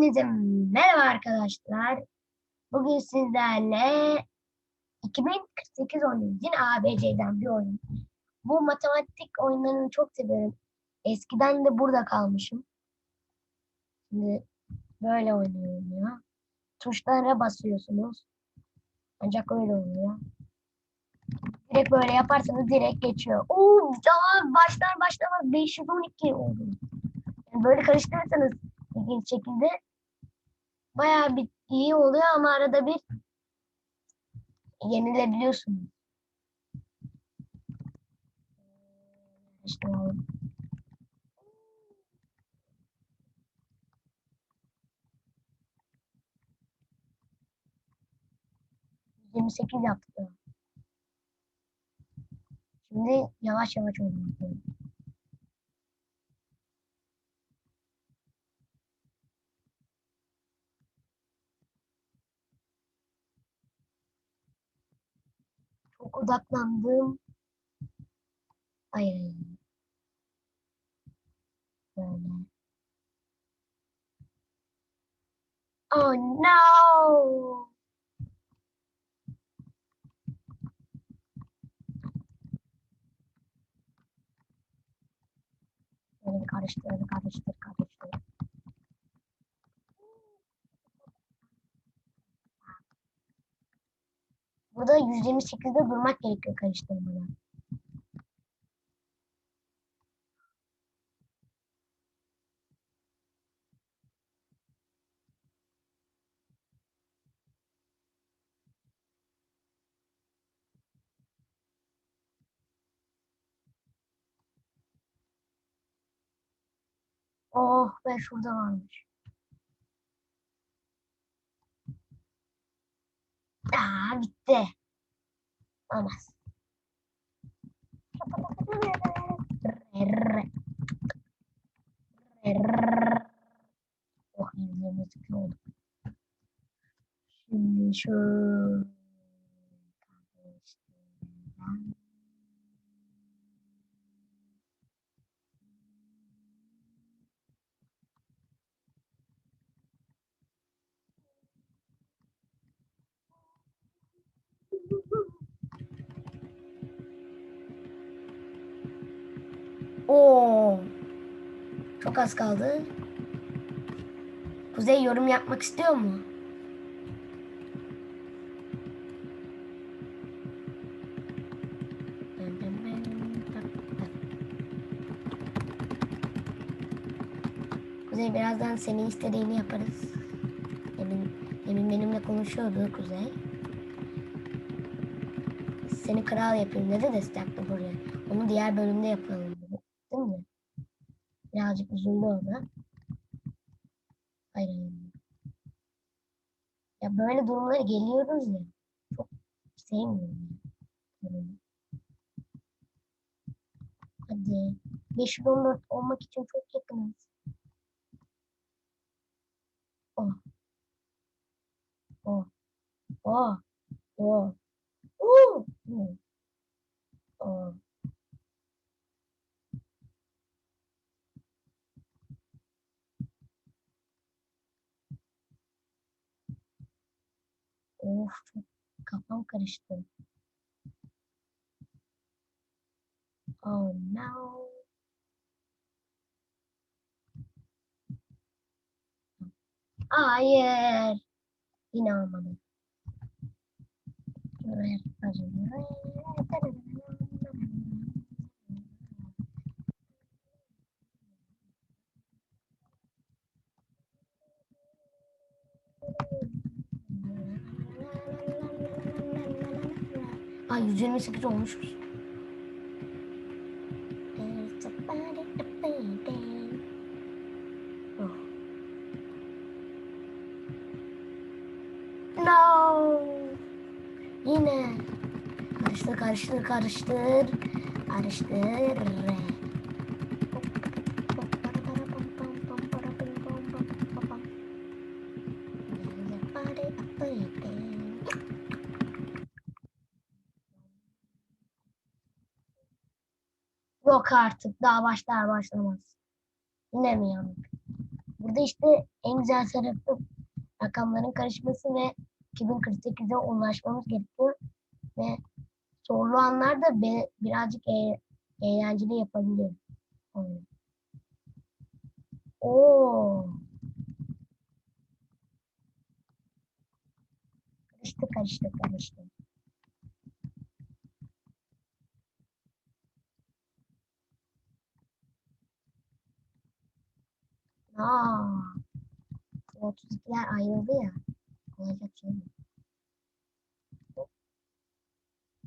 Hepinize merhaba arkadaşlar. Bugün sizlerle 2048 oynuyoruz. Yine ABC'den bir oyun. Bu matematik oyunlarını çok seviyorum. Eskiden de burada kalmışım. Şimdi böyle oynuyorum ya. Tuşlara basıyorsunuz. Ancak öyle oluyor. Direkt böyle yaparsanız direkt geçiyor. Oo, daha başlar başlamaz 512 oldu. Yani böyle karıştırırsanız ilginç şekilde bayağı bir iyi oluyor ama arada bir yenilebiliyorsunuz. İşte. Yirmi sekiz yaptık. ya. Şimdi yavaş yavaş oynuyoruz. Çok odaklandım. Hayır. Böyle. Oh no! Böyle karıştır, karıştır, karıştır. Burada 128'de durmak gerekiyor karıştırmada. Oh be şurada varmış. Aa bitti. Olmaz. Oh yüzümüz oldu. Şimdi şu az kaldı. Kuzey yorum yapmak istiyor mu? Kuzey birazdan senin istediğini yaparız. Demin, demin benimle konuşuyordu Kuzey. Seni kral yapayım dedi de buraya. Onu diğer bölümde yapalım? Birazcık üzüldü o da. Hayır hayır. Ya böyle durumlara geliyoruz ya. Çok sevmiyorum. ya. Böyle. Hadi. 514 olmak için çok yakınız. Oh. Oh. Oh. Oh. Oh. Hmm. Oh. Of kafam karıştı. Oh no. Hayır. Yine olmadı. Ay 128 olmuşuz. No. Yine. Karıştır, karıştır, karıştır. Karıştır. Yok artık. Daha başlar başlamaz. Yine mi yandık? Burada işte en güzel tarafı rakamların karışması ve 2048'e ulaşmamız gerekiyor. Ve zorlu anlarda be- birazcık e- eğlenceli yapabiliyor. Oo. Karıştı karıştı karıştı. Aa. 32'ler ayrıldı ya. Olacak şey mi? Hop.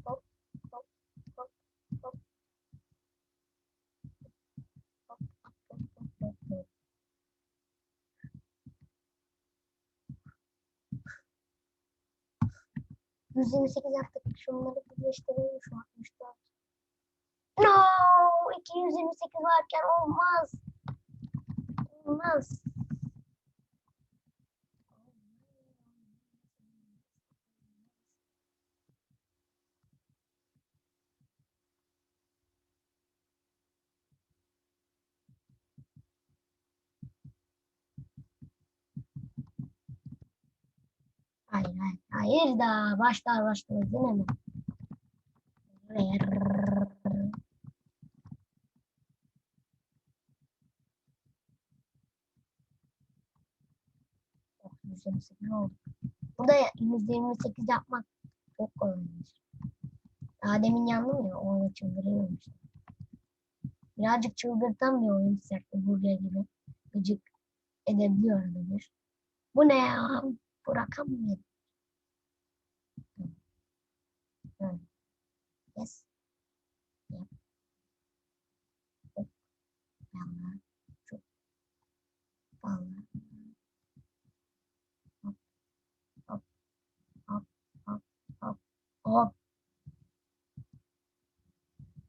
Hop. Hop. Hop. Hop. Yaptık. Şunları birleştirelim şu 64. No! 228 varken olmaz. Olmaz. Hayır, hayır, hayır da başlar başlar yine mi? 128 oldu. Burada 128 yapmak çok kolaymış. Daha demin yandım ya, orada çıldırıyorum. Birazcık çıldırtan bir oyun sertli burger gibi. Gıcık edebiliyor arada bir. Bu ne ya? Bu rakam mı? Hı. Yes. Yep. Hop. Yalla. Çok. Valla. Hop. Hop. Hop. Hop. Hop. Hop.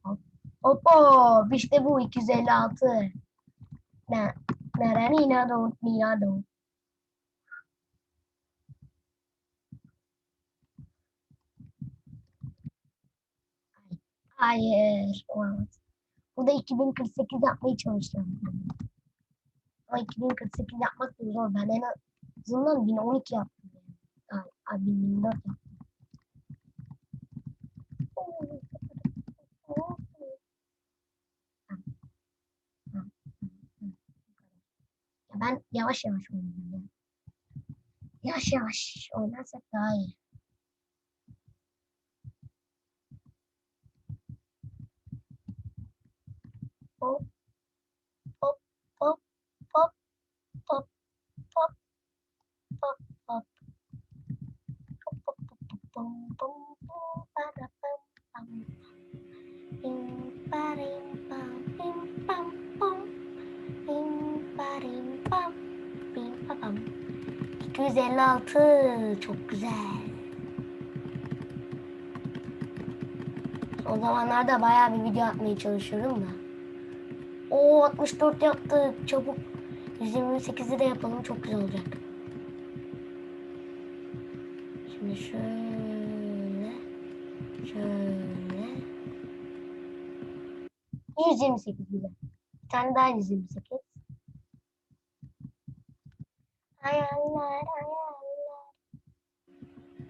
Hop. Hop. Hop. İşte bu 256. Ne? Nara nina do Hayır. Olamaz. Burada 2048 yapmaya çalışacağım. Ama 2048 yapmak da zor. Ben en azından 1012 yaptım. Yani. Ay, 1024 yaptım. Ya ben yavaş yavaş oynayacağım. ya. Yavaş yavaş oynarsak daha iyi. Hop. Hop hop hop hop hop hop hop. ...256. Çok güzel. O zamanlarda bayağı bir video atmaya çalışıyorum da. Oo 64 yaptık. Çabuk. 128'i de yapalım. Çok güzel olacak. Şimdi şöyle. Şöyle. 128 güzel. Bir tane daha 128. Hayaller,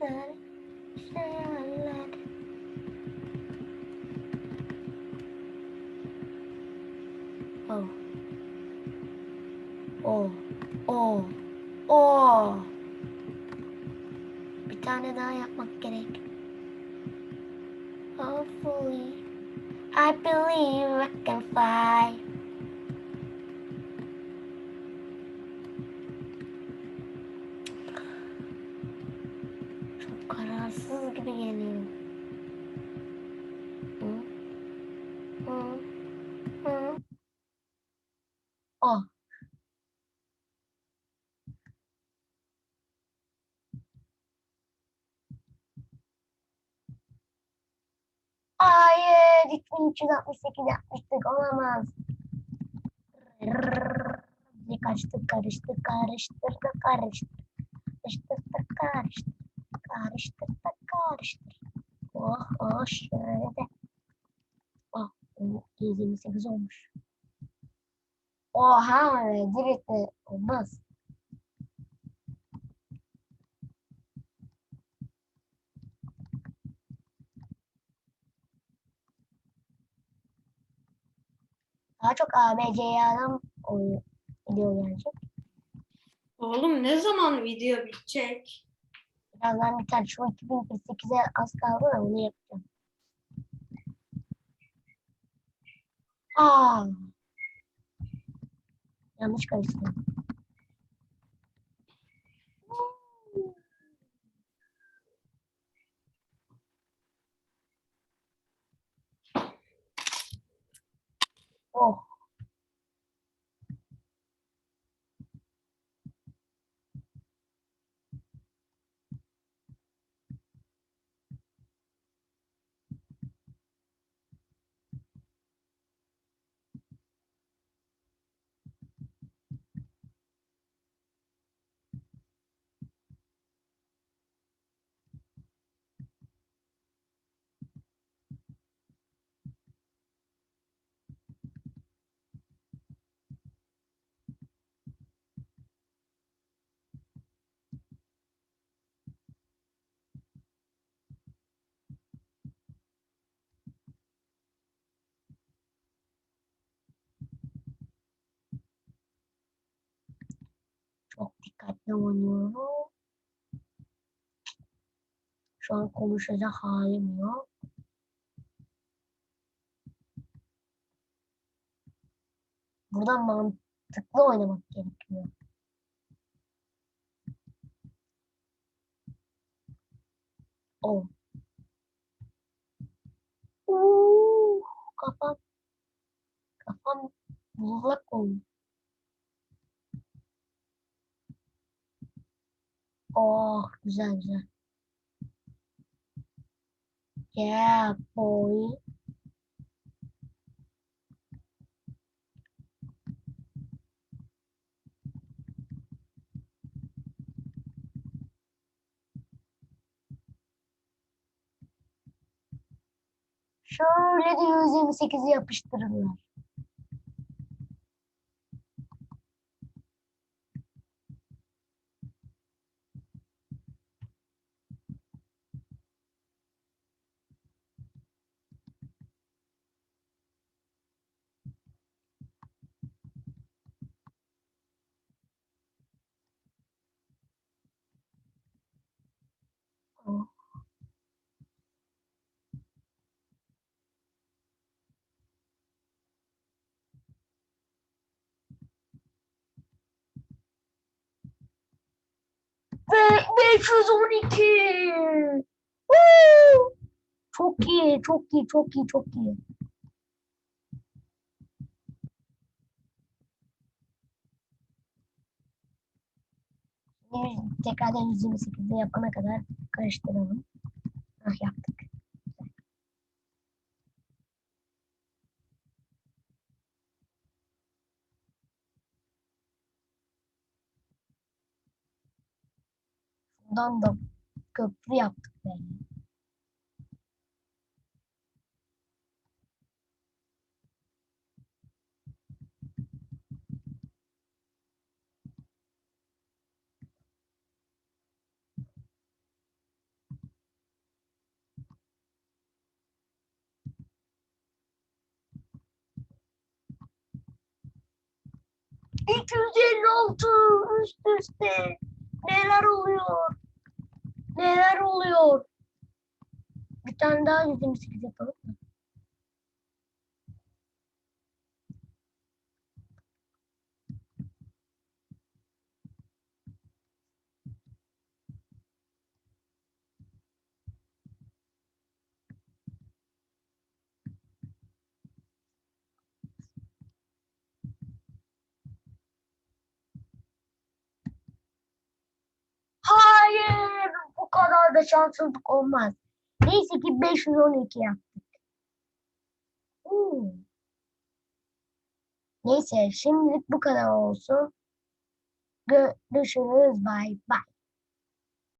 hayaller. Hopefully. I believe I can fly. Çok kararsız gibi geliyor. 368 yapmıştık olamaz. Bir kaçtık karıştık karıştırdık karıştırdık karıştırdık karıştırdık karıştırdık karıştırdık. Oh oh şöyle de. Oh 128 olmuş. Oha direkt de olmaz. Daha çok ABC'ye adam video gelecek. Oğlum ne zaman video bitecek? Birazdan bir tane şu 2048'e az kaldı da onu yapacağım. Aa. Yanlış karıştırdım. Oh. Çok dikkatli oynuyorum. Şu an konuşacak halim yok. Burada mantıklı oynamak gerekiyor. Oh. Uuu, kafam kafam bullak oldu. Oh, güzel güzel. Yeah, boy. Şöyle de 128'i yapıştırırlar. Oh. Ve 512. Woo! Çok iyi, çok iyi, çok iyi, çok iyi. Şimdi tekrardan 128'de yapana kadar karıştıralım. Ah yaptık. Şuradan da köprü yaptık böyle. ...256 üst üste. Neler oluyor? Neler oluyor? Bir tane daha 128 yapalım mı? Hayır, bu kadar da şanssızlık olmaz. Neyse ki 512 yaptık. Hmm. Neyse, şimdilik bu kadar olsun. Görüşürüz. Bye bye.